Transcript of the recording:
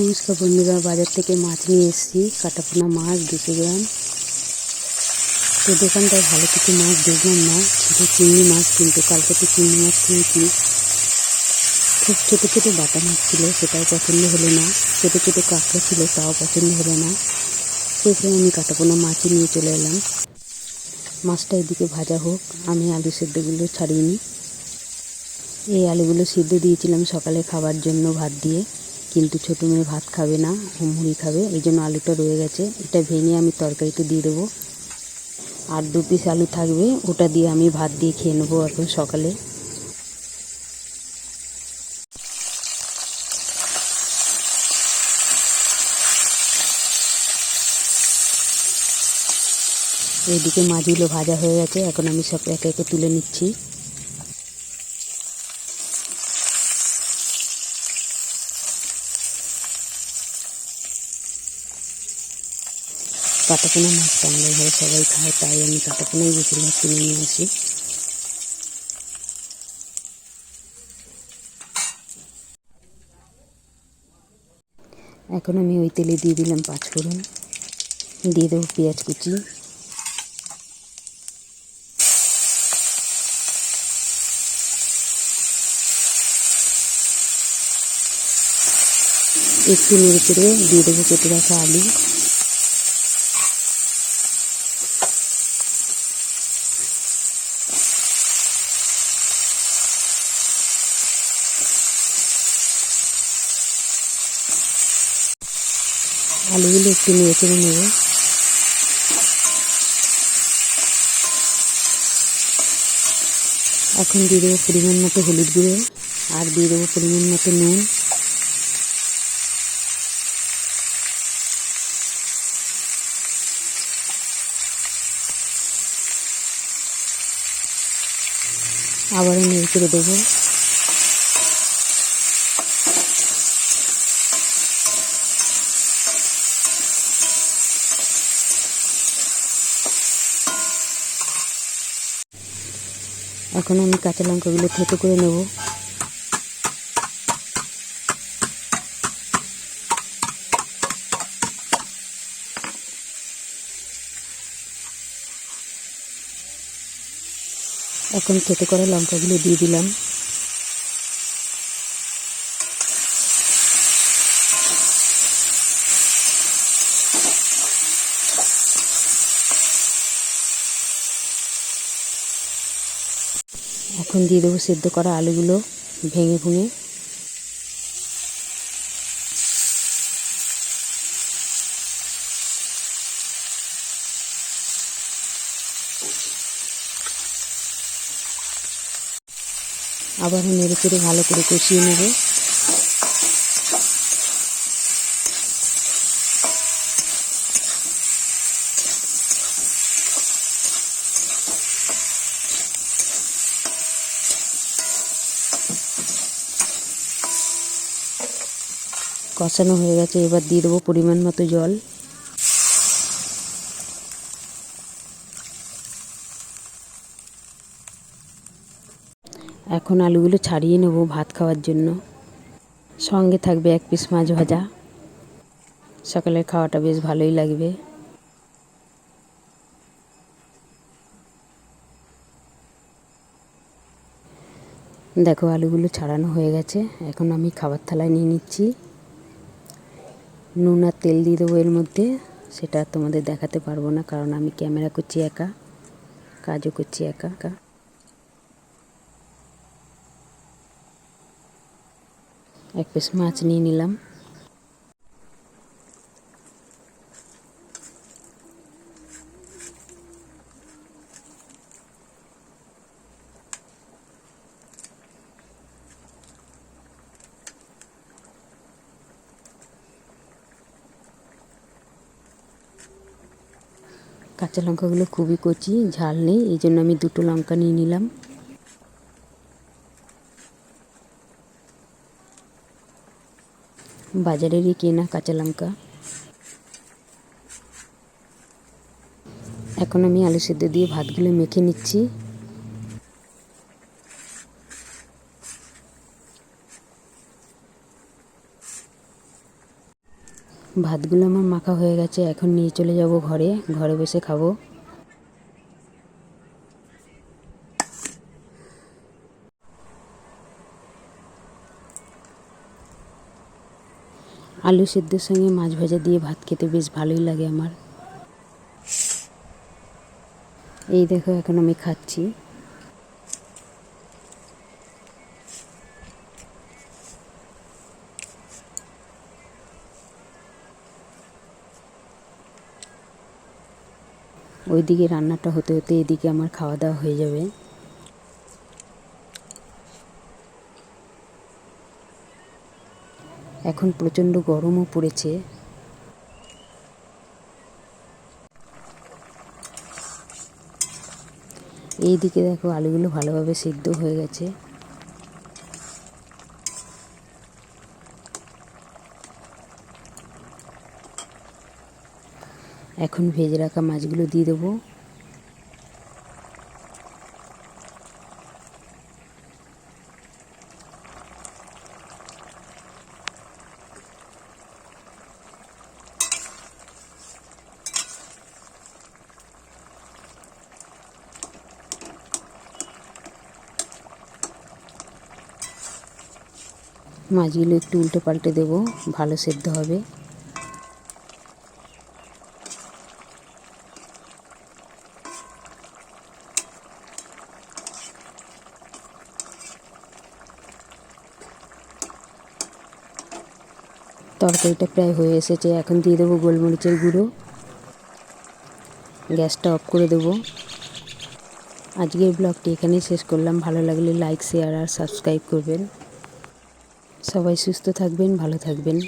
নমস্কার বন্ধুরা, বাজার থেকে মাছ নিয়ে এসেছি, কাটাপোনা মাছ দুশো গ্রাম। তো দোকানটায় ভালো কিছু মাছ দেখলাম না, শুধু চিংড়ি মাছ কিন্তু, কালকে তো চিংড়ি মাছ কিনেছি। খুব ছোটো ছোটো বাটা মাছ ছিল, সেটাও পছন্দ হলো না। ছোটো ছোটো কাঁকড়া ছিল, তাও পছন্দ হলো না। শেষে আমি কাটাপোনা মাছই নিয়ে চলে এলাম। মাছটা এদিকে ভাজা হোক, আমি আলু সেদ্ধগুলো ছাড়িয়ে নিই। এই আলুগুলো সিদ্ধ দিয়েছিলাম সকালে খাবার জন্য ভাত দিয়ে। কিন্তু ছোটো মেয়ে ভাত খাবে না মুড়ি খাবে, এই জন্য আলুটা রয়ে গেছে। এটা ভেঙে আমি তরকারিতে দিয়ে দেবো। আর দু পিস আলু থাকবে, ওটা দিয়ে আমি ভাত দিয়ে খেয়ে নেব এখন সকালে। এইদিকে মাছগুলো ভাজা হয়ে গেছে, এখন আমি সব একে একে তুলে নিচ্ছি। কাটাপোনা মাছটা আমাদের ঘরে সবাই খায়, তাই আমি কাটাপোনাই বেশিরভাগ কিনে নিয়ে আসি। এখন আমি ওই তেলে দিয়ে দিলাম পাঁচ ফোড়ন দিয়ে দেবো পেঁয়াজ কুচি। একটু নেড়ে দিয়ে দেবো কেটে রাখা আলু। আলুগুলো একটু নেড়ে চেড়ে নেব। এখন দিয়ে দেবো পরিমাণ মতো হলুদ গুঁড়ো আর দিয়ে দেবো পরিমাণ মতো নুন। আবারও নেড়ে চেড়ে দেবো। এখন আমি কাঁচা লঙ্কাগুলো থেতো করে নেব। এখন থেতো করা লঙ্কাগুলো দিয়ে দিলাম। এখন দিয়ে দেবো সেদ্ধ করা আলুগুলো ভেঙে ভুঙে। আবার নেড়ে চেড়ে ভালো করে কষিয়ে নেব। কষানো হয়ে গেছে, এবার দিয়ে দেবো পরিমাণ মতো জল। এখন আলুগুলো ছাড়িয়ে নেব ভাত খাওয়ার জন্য। সঙ্গে থাকবে এক পিস মাছ ভাজা। সকালের খাওয়াটা বেশ ভালোই লাগবে। দেখো, আলুগুলো ছাড়ানো হয়ে গেছে। এখন আমি খাবার থালায় নিয়ে নিচ্ছি। নুন তেল দিয়ে দেবো এর মধ্যে। সেটা তোমাদের দেখাতে পারব না, কারণ আমি ক্যামেরা করছি একা, কাজও করছি একা একা। এক পিস মাছ নিয়ে নিলাম। কাঁচা লঙ্কাগুলো খুবই কচি, ঝাল নেই, এই জন্য আমি দুটো লঙ্কা নিয়ে নিলাম। বাজারেরই কেনা কাঁচা লঙ্কা। এখন আমি আলু সেদ্ধ দিয়ে ভাতগুলো মেখে নিচ্ছি। ভাতগুলো আমার মাখা হয়ে গেছে, এখন নিয়ে চলে যাব ঘরে। ঘরে বসে খাব। আলু সেদ্ধর সঙ্গে মাছ ভাজা দিয়ে ভাত খেতে বেশ ভালোই লাগে আমার। এই দেখো, এখন আমি খাচ্ছি। ওইদিকে রান্নাটা হতে হতে এদিকে আমার খাওয়া দাওয়া হয়ে যাবে। এখন প্রচণ্ড গরমও পড়েছে। এই দিকে দেখো আলুগুলো ভালোভাবে সিদ্ধ হয়ে গেছে। এখন ভেজে রাখা মাছগুলো দিয়ে দেবো। মাছগুলো একটু উল্টে পাল্টে দেবো ভালো সেদ্ধ হবে। তরকারিটা প্রায় হয়ে এসেছে। এখন দিয়ে দেবো গোলমরিচের গুঁড়ো। গ্যাসটা অফ করে দেবো। আজকের ব্লগটি এখানেই শেষ করলাম। ভালো লাগলে লাইক, শেয়ার আর সাবস্ক্রাইব করবেন। সবাই সুস্থ থাকবেন, ভালো থাকবেন।